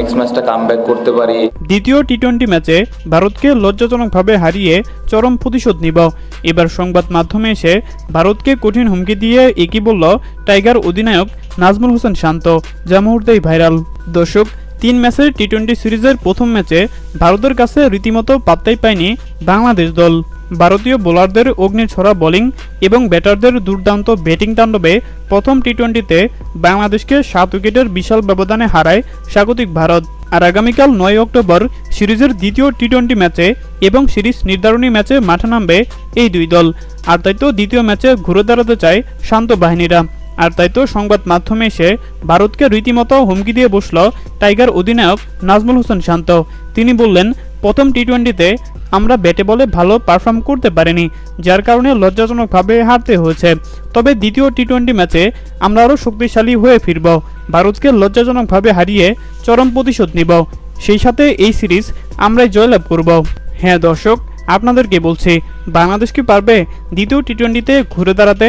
Next ম্যাচটা কাম করতে পারি। দ্বিতীয় টি টোয়েন্টি ম্যাচে ভারতকে লজ্জাজনকভাবে হারিয়ে চরম প্রতিশোধ নিব। এবার সংবাদ মাধ্যমে এসে ভারতকে কঠিন হুমকি দিয়ে একই বলল টাইগার অধিনায়ক নাজমুল হোসেন শান্ত, যা মুহূর্তেই ভাইরাল দর্শক তিন ম্যাচের টি টোয়েন্টি সিরিজের প্রথম ম্যাচে ভারতের কাছে রীতিমতো পাত্তাই পায়নি বাংলাদেশ দল। ভারতীয় বোলারদের অগ্নিছড়া বোলিং এবং ব্যাটারদের দুর্দান্ত ব্যাটিং তাণ্ডবে প্রথম টি টোয়েন্টিতে বাংলাদেশকে সাত উইকেটের বিশাল ব্যবধানে হারায় স্বাগতিক ভারত। আর আগামীকাল নয় অক্টোবর সিরিজের দ্বিতীয় টি টোয়েন্টি ম্যাচে এবং সিরিজ নির্ধারণী ম্যাচে মাঠে নামবে এই দুই দল। আর তাই তো দ্বিতীয় ম্যাচে ঘুরে দাঁড়াতে চায় শান্ত বাহিনীরা। আর তাই তো সংবাদ মাধ্যমে এসে ভারতকে রীতিমতো হুমকি দিয়ে বসল টাইগার অধিনায়ক নাজমুল হোসেন শান্ত। তিনি বললেন, প্রথম টি টোয়েন্টিতে আমরা ব্যাটে বলে ভালো পারফর্ম করতে পারিনি, যার কারণে লজ্জাজনকভাবে হারতে হয়েছে। তবে দ্বিতীয় টি টোয়েন্টি ম্যাচে আমরা আরও শক্তিশালী হয়ে ফিরব। ভারতকে লজ্জাজনকভাবে হারিয়ে চরম প্রতিশোধ নিব। সেই সাথে এই সিরিজ আমরাই জয়লাভ করব। হ্যাঁ দর্শক, আপনাদেরকে বলছি, বাংলাদেশ কি পারবে দ্বিতীয় টি টোয়েন্টিতে ঘুরে দাঁড়াতে?